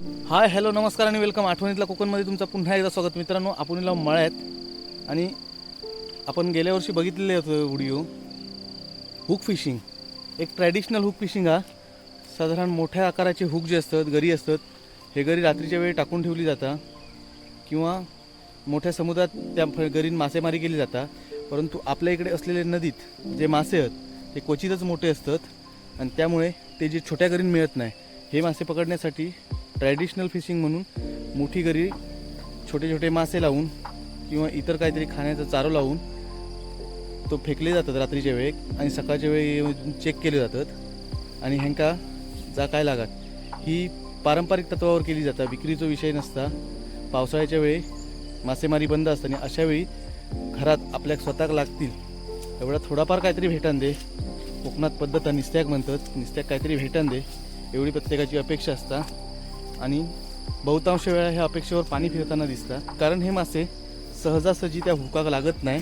Hi hello नमस्कार आणि welcome आठवणीतल्या कोकणमध्ये तुमचं पुन्हा एकदा स्वागत. मित्रांनो आपण इला मळ्यात. आणि आपण गेल्या वर्षी बघितलेले होतं व्हिडिओ हुक फिशिंग एक ट्रॅडिशनल हुक फिशिंग हा. साधारण मोठ्या आकाराचे हुक जे असतात गरी असतात हे गरी रात्रीच्या वेळी टाकून ठेवली जातात किंवा मोठ्या समुद्रात त्या गरीन मासेमारी केली जातात परंतु आपल्या इकडे असलेले नदीत जे मासे आहेत ते क्वचितच मोठे असतात. आणि त्यामुळे ते जे छोट्या गरीन मिळत नाही हे मासे पकडण्यासाठी ट्रॅडिशनल फिशिंग म्हणून मोठी गरी छोटे छोटे मासे लावून किंवा इतर काहीतरी खाण्याचा चारो लावून तो फेकले जातात रात्रीच्या वेळेक आणि सकाळच्या वेळी येऊन चेक केले जातात. आणि ह्यांका जा काय लागत? ही पारंपरिक तत्वावर केली जाता. विक्रीचा विषय नसता. पावसाळ्याच्या वेळी मासेमारी बंद असते आणि अशा वेळी घरात आपल्या स्वतःक लागतील. एवढा थोडाफार काहीतरी भेटन दे. कोकणात पद्धत निस्त्याक म्हणतात. निस्त्याक काहीतरी भेटन दे. एवढी प्रत्येकाची अपेक्षा असता. आणि बहुतांश वेळा ह्या अपेक्षेवर पाणी फिरताना दिसतात कारण हे मासे सहजासहजी त्या हुकाक लागत नाही.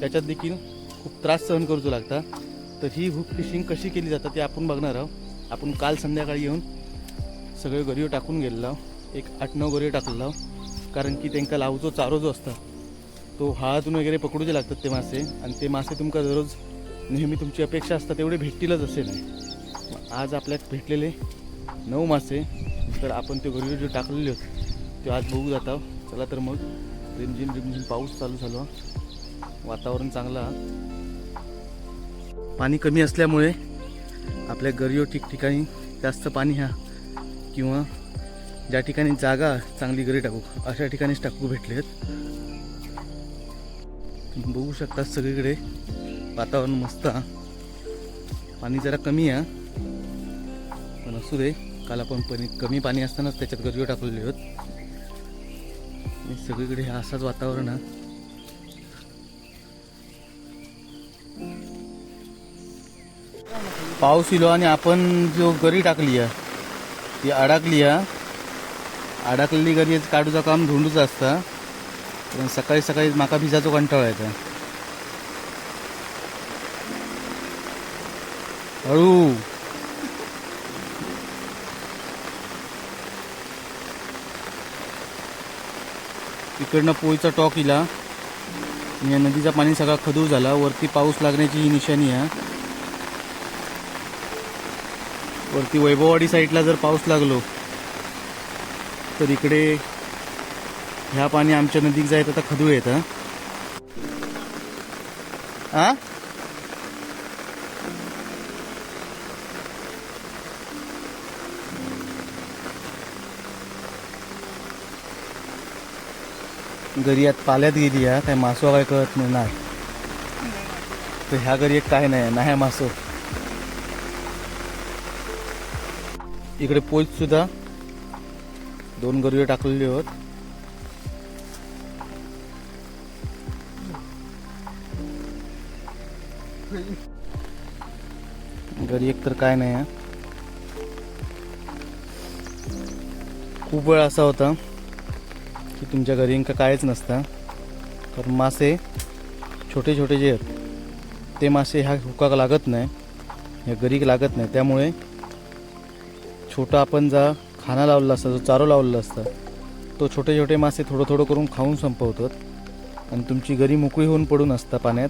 त्याच्यात देखील खूप त्रास सहन करूचो लागता तर ही हुक फिशिंग कशी केली जातात ते आपण बघणार आहोत. आपण काल संध्याकाळी येऊन सगळे गरीव टाकून गेलेलो एक आठ नऊ गरीव टाकलेलो कारण की त्यांका लावचो चारो जो असता तो हाळातून वगैरे पकडूचे लागतात ते मासे. आणि ते मासे तुमका दररोज नेहमी तुमची अपेक्षा असतात तेवढे भेटतीलच असे नाही. आज आपल्यात भेटलेले नऊ मासे तर आपण ते घरी जे टाकलेले होते ते आज बघू जाता चला तर मग रिमझिम रिमझिम पाऊस चालू झालो. वातावरण चांगलं हा. पाणी कमी असल्यामुळे आपल्या गरीव ठिकठिकाणी जास्त पाणी ह्या किंवा ज्या ठिकाणी जागा चांगली गरी टाकू अशा ठिकाणीच टाकू भेटले आहेत. बघू शकता सगळीकडे वातावरण मस्त पाणी जरा कमी आहे. पण असू दे. काल आपण पाणी कमी पाणी असतानाच त्याच्यात गरजू टाकलेले आहोत. सगळीकडे हे असाच वातावरण हा पाऊस इलो आणि आपण जो गरी टाकली आहे ती अडकली आहे. अडकलेली गरी काढूचं काम धुंडूचं असतं. पण सकाळी सकाळी माका भिजाचो कंटाळा येतो हळू. इकडनं पोळीचा टॉक इला. या नदीचा पाणी सगळा खदूर झाला. वरती पाऊस लागण्याची ही निशाणी आहे. वरती वैभववाडी साईडला जर पाऊस लागलो तर इकडे ह्या पाणी आमच्या नदीक जायत आता खदू येतं. हा गरियात पाल्यात गेली हा काय मासो काय कळत नाही नाही. तर ह्या गरियेत काय नाही नाही ह्या मासो. इकडे पोच सुद्धा दोन गरुवे टाकलेले होत घरी एक तर काय नाही खूप वेळ असा होता. की तुमच्या घरी इंका कायच नसतं. कारण मासे छोटे छोटे जे आहेत ते मासे ह्या हुकाक लागत नाही ह्या गरीक लागत नाही. त्यामुळे छोटा आपण जा खाना लावलेला असता जो चारो लावलेला असता तो छोटे छोटे मासे थोडं थोडं करून खाऊन संपवतात. आणि तुमची गरी मोकळी होऊन पडून असता पाण्यात.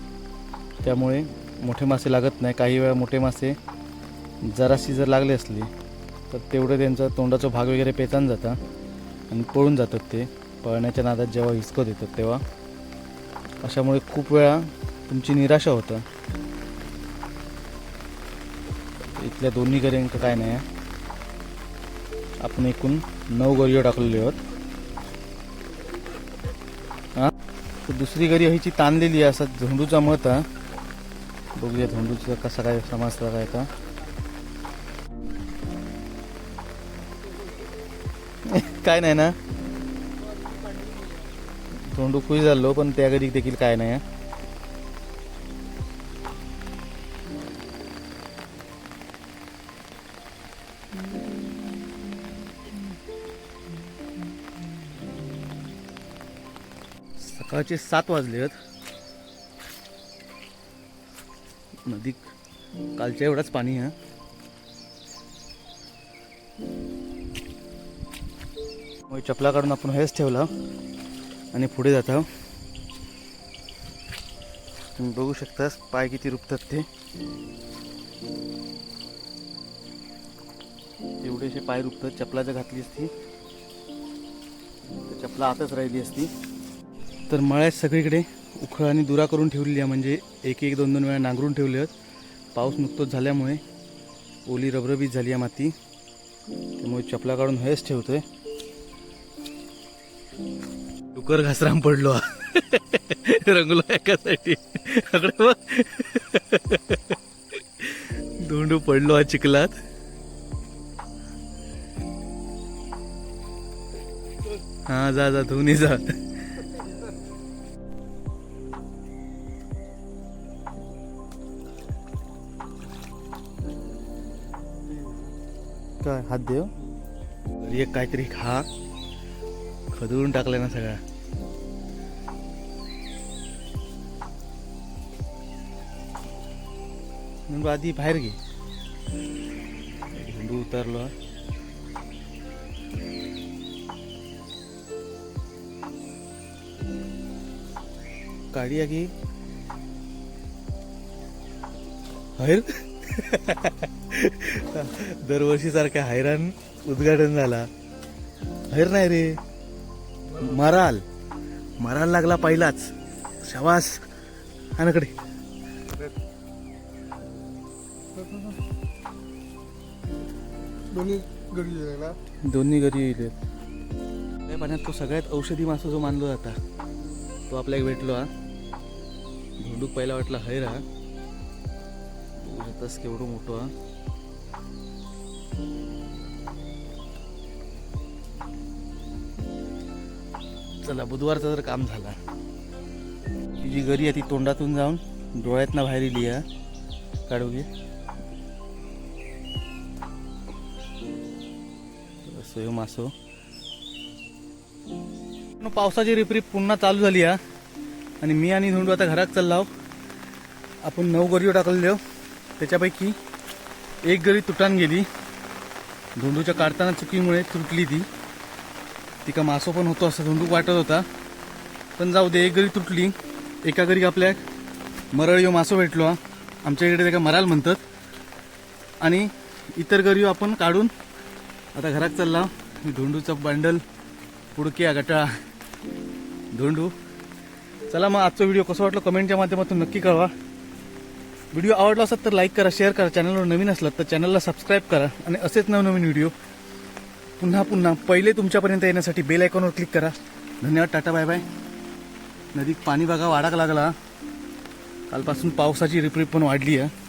त्यामुळे मोठे मासे लागत नाही. काही वेळा मोठे मासे जराशी जर लागले असले तर तेवढं त्यांचा तोंडाचा भाग वगैरे पेचान जाता आणि पळून जातात ते. पळण्याच्या नादात जेव्हा हिसको येतात तेव्हा अशामुळे खूप वेळा तुमची निराशा होतं. इथल्या दोन्ही गऱ्यांक काय नाही. आपण एकूण नऊ गरीव टाकलेले आहोत. हा? तर दुसरी गरी ह्याची ताणलेली आहे असा झोंडूचा मत हा बघूया झोंडूचा कसा काय समजता काय का काय नाही ना? झोंडू खुश झालो पण त्या घरी देखील काय नाही सकाळचे सात वाजले आहेत नदी कालच्या एवढाच पाणी आहे मग चपला काढून आपण हेच ठेवला. आणि पुढे जात आहो. तुम्ही बघू शकता पाय किती रुपतात ते. एवढेसे पाय रुपतात. चपला जर घातली असती तर चपला आतच राहिली असती. तर मळ्यात सगळीकडे उखळ आणि दुरा करून ठेवलेली आहे. म्हणजे एक एक दोन दोन वेळा नांगरून ठेवले आहेत. पाऊस नुकतोच झाल्यामुळे ओली रबरबीत झाली आहे माती. त्यामुळे चपला काढून हेच ठेवतोय. डुकर घासराम पडलो. रंगलो एकासाठी. धोंडू पडलो हा चिखलात. हा जा जा धुनी जा. काय हात देव? एक काहीतरी खा. खदळून टाकलाय ना सगळा. म्हणून आधी बाहेर घे. झेंडू उतरलो. काढूया की हैर. दरवर्षी सारखा हैराण उद्घाटन झाला. हैर नाही रे. मराल. मराल लागला पहिलाच. शवास आनाकडे दोन्ही गडी ना दोन्ही घरी येईल त्या पाण्यात तो सगळ्यात औषधी मासा जो मानलो जाता तो आपल्याला भेटलो हा. धोंडूक पहिला वाटला हैरा बघू केवढं मोठं हा. चला बुधवारचं तर काम झाला ही जी गरी आहे ती तोंडातून जाऊन डोळ्यातनं बाहेर इली हा. काढू घे. सोय मासो. न पावसाची रिपरीप पुन्हा चालू झाली हा. आणि मी आणि धोंडू आता घरात चाललो आपण नऊ गरीव टाकलेलो त्याच्यापैकी एक गरी तुटान गेली. धोंडूच्या काढताना चुकीमुळे तुटली ती. तिका मासो पण होतो असं धोंडूक वाटत होता. पण जाऊ दे एक गरी तुटली. एका गरी आपल्या मरळ यो मासो भेटलो आमच्या इकडे त्याला मराल म्हणतात. आणि इतर गरीव आपण काढून आता घरात चालला. मी धोंडूचं बंडल पुडक्या गटा धोंडू चला मग आजचा व्हिडिओ कसं वाटलं कमेंटच्या माध्यमातून नक्की कळवा. व्हिडिओ आवडला असत तर लाईक करा शेअर करा. चॅनलवर नवीन असलात तर चॅनलला सबस्क्राईब करा आणि असेच नवनवीन व्हिडिओ पुन्हा पुन्हा पहिले तुमच्यापर्यंत येण्यासाठी बेल आयकॉनवर क्लिक करा. धन्यवाद टाटा बाय बाय नदीत पाणी बघा वाढाक लागला. कालपासून पावसाची रिपरिप पण वाढली आहे.